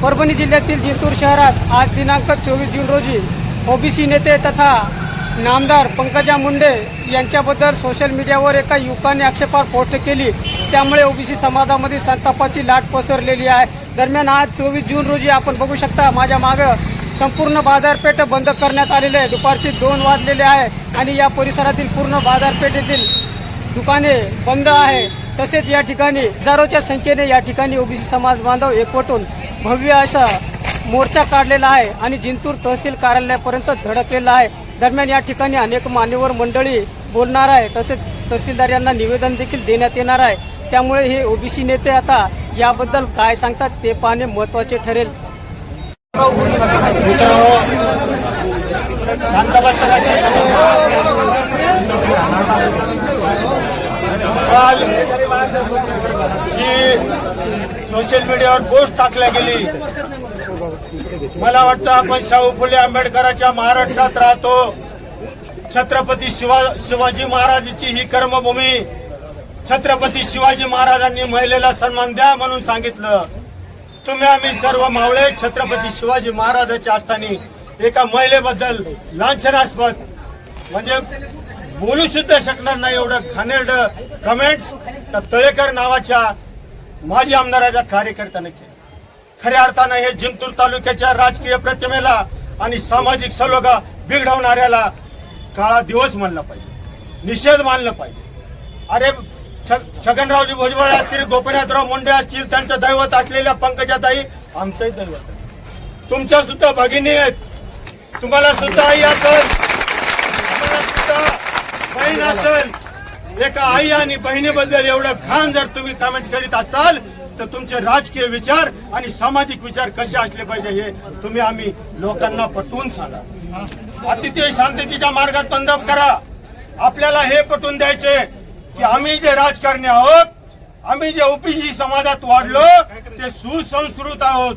परभणी जिल्ह्यातील जिंतूर शहरात आज दिनांक चोवीस जून रोजी ओबीसी नेते तथा नामदार पंकजा मुंडे यांच्याबद्दल सोशल मीडियावर एका युवकाने आक्षेपार पोस्ट केली. त्यामुळे ओबीसी समाजामध्ये संतापाची लाट पसरलेली आहे. दरम्यान आज चोवीस जून रोजी आपण बघू शकता माझ्या मागं संपूर्ण बाजारपेठ बंद करण्यात आलेली आहे. दुपारचे दोन वाजलेले आहे आणि या परिसरातील पूर्ण बाजारपेठेतील दुकाने बंद आहे. तसेच या ठिकाणी हजारोच्या संख्येने या ठिकाणी ओबीसी समाज बांधव एकवटून भव्य असा मोर्चा काढलेला आहे आणि जिंतूर तहसील कार्यालयापर्यंत धडकलेला आहे. दरम्यान या ठिकाणी अनेक मान्यवर मंडळी बोलणार आहे. तसेच तहसीलदार यांना निवेदन देखील देण्यात येणार आहे. त्यामुळे हे ओबीसी नेते आता याबद्दल काय सांगतात ते पाहणे महत्त्वाचे ठरेल. सोशल मीडियावर पोस्ट टाकल्या गेली मला वाटतं आपण शाहू फुले आंबेडकरांच्या महाराष्ट्रात राहतो. छत्रपती शिवा शिवाजी महाराजांची ही कर्मभूमी छत्रपती शिवाजी महाराजांनी महिलेला सन्मान द्या म्हणून सांगितलं. तुम्ही आम्ही सर्व मावळे छत्रपती शिवाजी महाराजांच्या असताना एका महिलेबद्दल लांछनास्पद म्हणजे बोलू सुद्धा शकणार नाही एवढं घाणेरड कमेंट्स तर तळेकर नावाच्या माजी आमदाराच्या कार्यकर्त्याने केलं. खऱ्या अर्थानं हे जिंतूर तालुक्याच्या राजकीय प्रतिमेला आणि सामाजिक सलोगा बिघडवणाऱ्याला काळा दिवस मानला पाहिजे. निषेध मानलं पाहिजे. अरे छगनरावजी भुजबळ असतील गोपीनाथराव मुंडे असतील त्यांचं दैवत असलेल्या पंकजाताई आमचंही दैवत आहे. तुमच्या सुद्धा भगिनी आहेत. तुम्हाला सुद्धा आई असेल. तुम्हाला सुद्धा बहीण असेल. एका आई आणि बहिणीबद्दल एवढं घाण जर तुम्ही कमेंट करीत असाल तर तुमचे राजकीय विचार आणि सामाजिक विचार कसे असले पाहिजे हे तुम्ही आम्ही लोकांना पटवून सांगा. अतिशय शांततेच्या मार्गात बंद करा. आपल्याला हे पटवून द्यायचे की आम्ही जे राजकारणी आहोत आम्ही जे ओपीसी समाजात वाढलो ते सुसंस्कृत आहोत.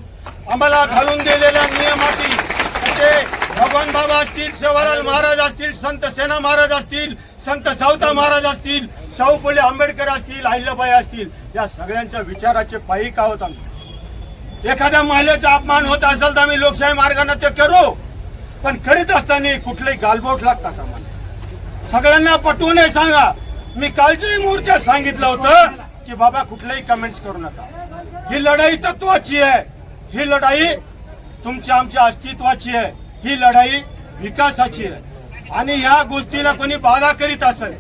आम्हाला घालून दिलेल्या नियमातील भगवान बाबा असतील सेवालाल महाराज असतील संत सेना महाराज असतील संत सावता महाराज असतील शाहू फुले आंबेडकर असतील अहिल्याबाई असतील या सगळ्यांच्या विचाराचे पायी का होत आम्ही? एखाद्या महिलेचा अपमान होत असेल तर आम्ही लोकशाही मार्गाने ते करू. पण करीत असताना कुठलंही गालबोट लागता का मला सगळ्यांना पटवून सांगा. मी कालच्याही मोर्चात सांगितलं होतं की बाबा कुठलेही कमेंट्स करू नका. ही लढाई तत्वाची आहे. ही लढाई तुमच्या आमच्या अस्तित्वाची आहे. ही लढाई विकासाची आहे. आणि ह्या गोष्टीला कोणी बाधा करीत असेल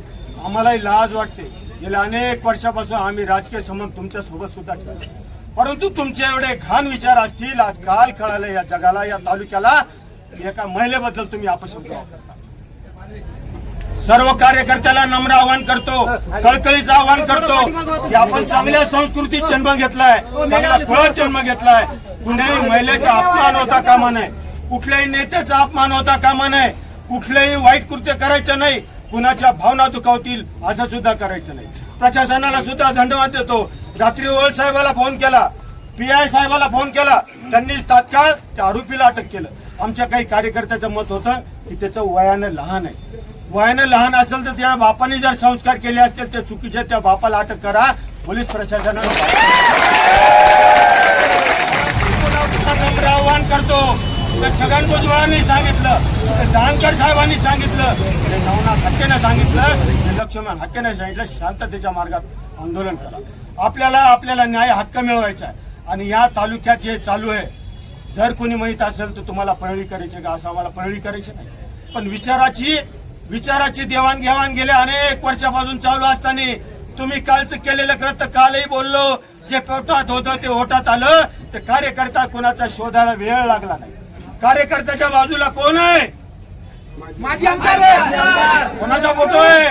आम्हालाही लाज वाटते. गेल्या अनेक वर्षापासून आम्ही राजकीय संबंध तुमच्यासोबत सुद्धा ठेवतो परंतु तुमचे एवढे घाण विचार असतील आज काल कळालं या जगाला या तालुक्याला एका महिलेबद्दल तुम्ही अपशब्द वापरता. सर्व कार्यकर्त्याला नम्र आवाहन करतो कळकळीचं आवाहन करतो की आपण चांगल्या संस्कृतीत जन्म घेतलाय चांगला फळात जन्म घेतलाय. कुठल्याही महिलेचा अपमान होता कामा नये. कुठल्याही नेत्याचा अपमान होता कामा नये. कुठलेही वाईट कृत्य करायचं नाही. कुणाच्या भावना दुखावतील असं सुद्धा करायचं नाही. प्रशासनाला सुद्धा धन्यवाद देतो. रात्री ओळ साहेबाला फोन केला. पी आय साहेबाला फोन केला. त्यांनी तात्काळ त्या आरोपीला अटक केलं. आमच्या काही कार्यकर्त्याचं मत होतं की त्याचं वयानं लहान आहे. वयानं लहान असेल तर त्या बापाने जर संस्कार केले असतील त्या चुकीचे त्या बापाला अटक करा. पोलीस प्रशासनानं नम्र आवाहन करतो. तर छगन भुजबळांनी सांगितलं तर जानकर साहेबांनी सांगितलं ते नवनाथ हक्केनं सांगितलं लक्ष्मण हक्केनं सांगितलं शांततेच्या मार्गात आंदोलन करा. आपल्याला आपल्याला न्याय हक्क मिळवायचा आहे. आणि या तालुक्यात हे चालू आहे जर कोणी माहीत असेल तर तुम्हाला परळी करायची का असं आम्हाला परळी करायची नाही. पण विचाराची विचाराची देवाणघेवाण गेल्या अनेक वर्षापासून चालू असताना तुम्ही कालचं केलेलं कृत्य कालही बोललो जे पोटात होतं ते ओटात आलं ते कार्यकर्ता कोणाचा शोधायला वेळ लागला नाही. कार्यकर्त्याच्या बाजूला कोण आहे? माझी आमदार. कोणाचा फोटो आहे?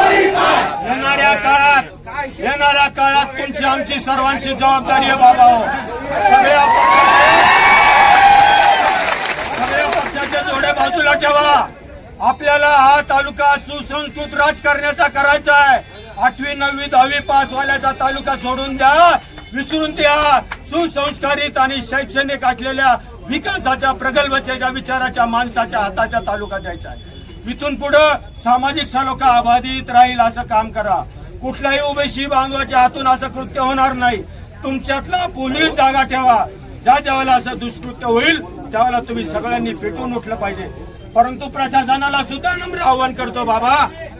येणाऱ्या काळात येणाऱ्या काळात तुमची आमची सर्वांची जबाबदारी आहे बाबा हो. सगळे आपण- आपल्याला हा तालुका सुसंस्कृत राजकारण्याचा करायचा आहे. आठवी नववी दहावी पास वाल्याचा तालुका सोडून द्या. विसरून द्या. सुसंस्कारित आणि शैक्षणिक असलेल्या विकासाच्या प्रगल्भतेच्या विचाराच्या माणसाच्या हाताचा तालुका द्यायचा आहे इथून पुढं सामाजिक सलोखा अबाधित राहील असं काम करा. कुठल्याही ओबीसी बांधवाच्या हातून असं कृत्य होणार नाही. तुमच्यातला पोलीस जागा ठेवा. ज्या ज्यावेळेला असं दुष्कृत्य होईल त्यावेळेला तुम्ही सगळ्यांनी पेटून उठलं पाहिजे. परंतु प्रशासनाला सुद्धा नम्र आव्हान करतो बाबा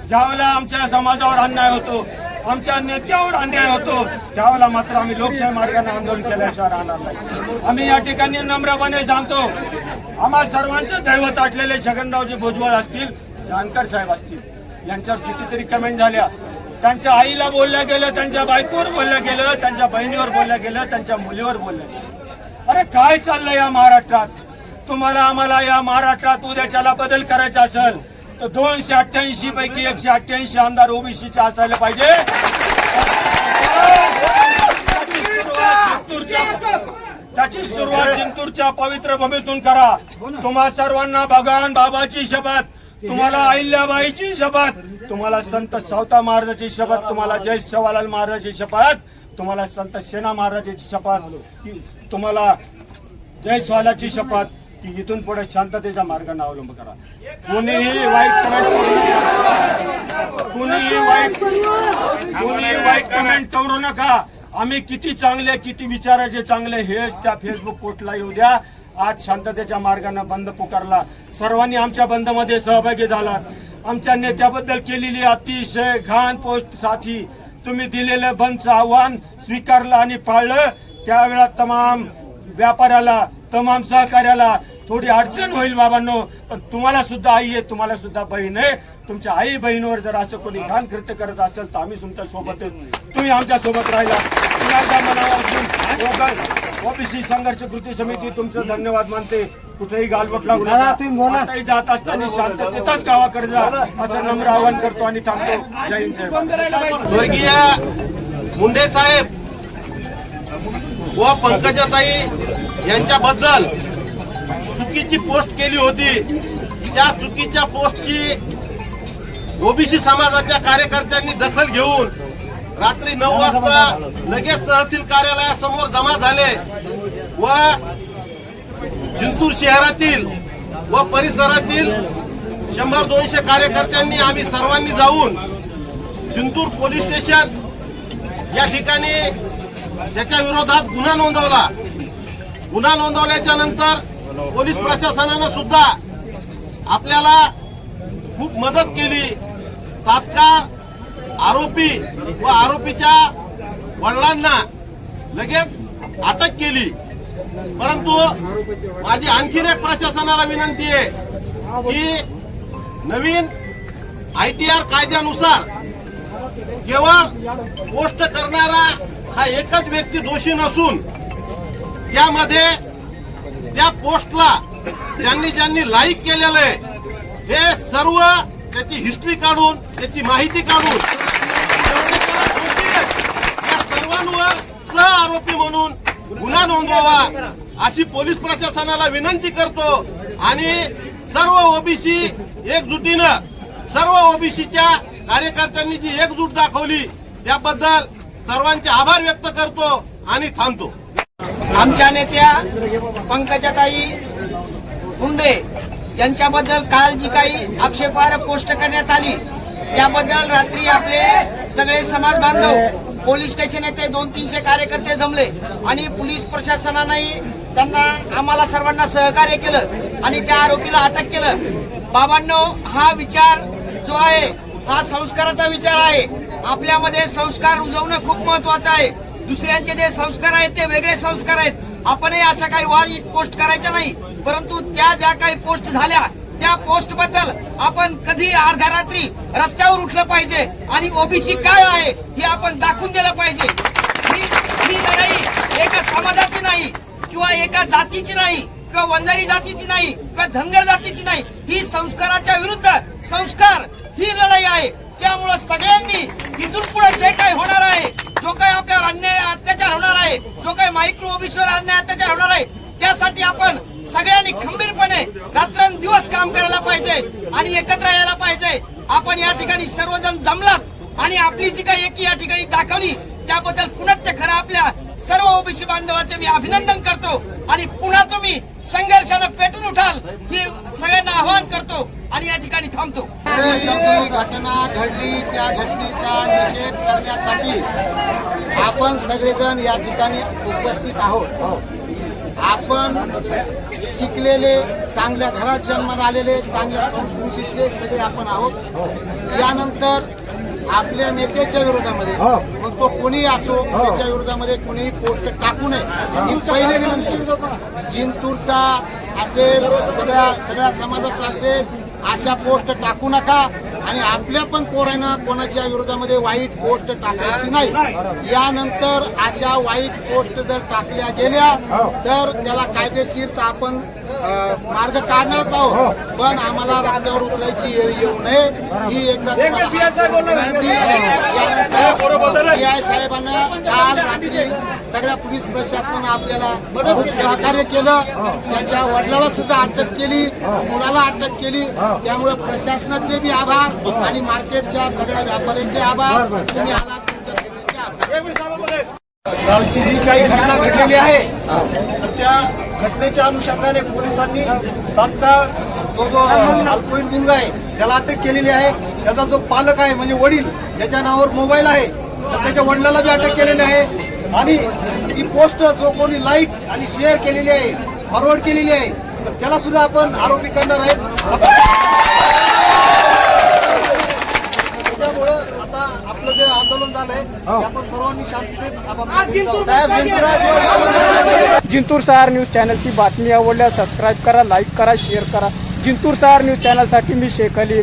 ज्यावेळेला आमच्या समाजावर अन्याय होतो आमच्या नेत्यावर अन्याय होतो त्यावेळेला मात्र आम्ही लोकशाही मार्गाने आंदोलन केल्याशिवाय राहणार नाही. आम्ही या ठिकाणी नम्रपणे सांगतो आम्हा सर्वांचं दैवत आटलेले छगनरावजी भुजबळ असतील जानकर साहेब असतील यांच्यावर कितीतरी कमेंट झाल्या. त्यांच्या आईला बोलल्या गेलं त्यांच्या बायकोवर बोललं गेलं त्यांच्या बहिणीवर बोललं गेलं त्यांच्या मुलीवर बोललं गेलं. अरे काय चाललं या महाराष्ट्रात? तुम्हाला आम्हाला या महाराष्ट्रात उद्याच्याला बदल करायचा असेल तर दोनशे अठ्ठ्याऐंशी पैकी एकशे अठ्ठ्याऐंशी आमदार ओबीसीचे असायला पाहिजे. त्याची सुरुवात जिंतूरच्या- पवित्र भूमीतून करा. तुम्हा सर्वांना भगवान बाबाची शपथ तुम्हाला अहिल्याबाईची शपथ तुम्हाला संत सावता महाराजाची शपथ तुम्हाला जय सवालाल महाराजाची शपथ तुम्हाला संत सेना महाराजाची शपथ तुम्हाला जय स्वालाची शपथ की इथून पुढे शांततेच्या मार्गाने अवलंब करा. कुणीही वाईट कमेंट कुणीही वाईट कुणीही वाईट कमेंट करू नका. आम्ही किती चांगले किती विचाराचे चांगले हे त्या फेसबुक पोस्टला येऊ द्या. आज शांततेच्या मार्गाने बंद पुकारला. सर्वांनी आमच्या बंदमध्ये सहभागी झाला. आमच्या नेत्याबद्दल केलेली अतिशय घाण पोस्ट साथी. तुम्ही दिलेलं बंदचं आव्हान स्वीकारलं आणि पाळलं. त्यावेळा तमाम व्यापाऱ्याला तमाम सहकार्याला थोडी अडचण होईल बाबांनो पण तुम्हाला सुद्धा आई आहे तुम्हाला सुद्धा बहीण आहे. तुमच्या आई बहिणीवर जर असं कोणी घाण कृत्य करत असेल तर आम्ही तुमच्यासोबत तुम्ही आमच्यासोबत राहिला. तुम्ही आमच्या मनावर ओबीसी संघर्ष कृती समिती तुमचं धन्यवाद मानते. कुठेही गालबोट लागू नका. आताही जात असताना शांततेतच गावाकडे जा असं नम्र आवाहन करतो आणि थांबतो. जय हिंद. स्वर्गीय मुंडे साहेब व पंकजाताई यांच्याबद्दल चुकीची पोस्ट केली होती. त्या चुकीच्या पोस्टची ओबीसी समाजाच्या कार्यकर्त्यांनी दखल घेऊन रात्री नऊ वाजता लगेच तहसील कार्यालयासमोर जमा झाले व जिंतूर शहरातील व परिसरातील शंभर दोनशे कार्यकर्त्यांनी आम्ही सर्वांनी जाऊन जिंतूर पोलीस स्टेशन या ठिकाणी त्याच्या विरोधात गुन्हा नोंदवला. गुन्हा नोंदवल्याच्या नंतर पोलीस प्रशासनानं सुद्धा आपल्याला खूप मदत केली. तात्काळ आरोपी व आरोपीच्या वडिलांना लगेच अटक केली. परंतु माझी आणखीन एक प्रशासनाला विनंती आहे की नवीन आय टी आर कायद्यानुसार केवळ पोस्ट करणारा हा एकच व्यक्ती दोषी नसून त्यामध्ये त्या पोस्टला ज्यांनी ज्यांनी लाईक केलेलं आहे हे सर्व त्याची हिस्ट्री काढून त्याची माहिती काढून या सर्वांवर सह आरोपी म्हणून गुन्हा नोंदवावा अशी पोलीस प्रशासनाला विनंती करतो आणि सर्व ओबीसी एकजुटीनं सर्व ओबीसीच्या कार्यकर्त्यांनी जी एकजूट दाखवली त्याबद्दल सर्वांचे आभार व्यक्त करतो आणि थांबतो. आमच्या नेत्या पंकजाताई मुंडे यांच्याबद्दल काल जी काही आक्षेपार्ह पोस्ट करण्यात आली त्याबद्दल रात्री आपले सगळे समाज बांधव पोलीस स्टेशन येथे दोन तीनशे कार्यकर्ते जमले आणि पोलीस प्रशासनानेही त्यांना आम्हाला सर्वांना सहकार्य केलं आणि त्या आरोपीला अटक केलं. बाबांनो हा विचार जो आहे हा संस्काराचा विचार आहे. आपल्यामध्ये संस्कार रुजवणं खूप महत्वाचं आहे. दुसऱ्यांचे जे संस्कार आहेत ते वेगळे संस्कार आहेत. आपणही अशा काही वाईट पोस्ट करायच्या नाही परंतु त्या ज्या काही पोस्ट झाल्या त्या पोस्टबद्दल आपण कधी अर्ध्या रात्री रस्त्यावर उठलं पाहिजे आणि ओबीसी काय आहे हे आपण दाखवून दिलं पाहिजे. ही ही लढाई एका समाजाची नाही किंवा एका जातीची नाही किंवा वंजारी जातीची नाही किंवा धनगर जातीची नाही. ही संस्काराच्या विरुद्ध संस्कार ही लढाई आहे. त्यामुळं सगळ्यांनी इथून पुढे जे काही होणार आहे जो काही आपल्यावर अन्याय अत्याचार होणार आहे जो काही मायक्रो ऑफिसवर अन्याय अत्याचार होणार आहे त्यासाठी आपण सगळ्यांनी खंबीरपणे रात्रंदिवस काम करायला पाहिजे आणि एकत्र यायला पाहिजे. आपण या ठिकाणी सर्वजण जमलात आणि आपली जी काही एकी या ठिकाणी दाखवली त्याबद्दल पुनश्च खरं आपल्या सर्व ओबीसी बांधवांचे मी अभिनंदन करतो आणि पुन्हा तुम्ही संघर्षानं पेटून उठाल ही सगळ्यांना आवाहन करतो आणि या ठिकाणी थांबतो. घटना घडली त्या घटनेचा निषेध करण्यासाठी आपण सगळेजण या ठिकाणी उपस्थित आहोत. आपण शिकलेले चांगल्या घरात जन्माला आलेले चांगल्या संस्कृतीतले सगळे आपण आहोत. यानंतर आपल्या नेत्याच्या विरोधामध्ये. मग तो कोणी असो त्याच्या विरोधामध्ये कोणीही पोस्ट टाकू नये. ही पहिली विनंती. जिंतूरचा असेल सगळ्या सगळ्या समाजाचा असेल अशा पोस्ट टाकू नका. आणि आपल्या पण पोरांना कोणाच्या विरोधामध्ये वाईट पोस्ट टाकायची नाही. यानंतर अशा वाईट पोस्ट जर टाकल्या गेल्या तर त्याला कायदेशीर तर आपण मार्ग काढणारच आहोत. पण आम्हाला रस्त्यावर उतरायची येऊ नये. ही एकदा पीआय साहेबांना काल रात्री सगळ्या पोलीस प्रशासनानं आपल्याला खूप सहकार्य केलं. त्याच्या वडिलाला सुद्धा अटक केली मुलाला अटक केली. त्यामुळे प्रशासनाचे बी आभार आणि मार्केटच्या सगळ्या व्यापाऱ्यांचे आभार. तुम्ही आलात तुमच्या सगळ्यांचे आभार. कालची जी काही घटना घडलेली आहे त्या घटनेच्या अनुषंगाने पोलिसांनी तात्काळ तो जो अल्पवयीन मुलगा आहे त्याला अटक केलेली आहे. त्याचा जो पालक आहे म्हणजे वडील ज्याच्या नावावर मोबाईल आहे. तर त्याच्या वडिलाला बी अटक केलेली आहे. आणि ही पोस्ट जो कोणी लाईक आणि शेअर केलेली आहे फॉरवर्ड केलेली आहे तर त्याला सुद्धा आपण आरोपी करणार आहेत त्यामुळं आता आपलं जे आंदोलन झालंय ते आपण सर्वांनी शांततेत आपापल्या घरी जाऊ. जिंतूर सहार न्यूज चॅनलची बातमी आवडल्यास सबस्क्राईब करा लाईक करा शेअर करा. जिंतूर सहार न्यूज चॅनलसाठी मी शेख अली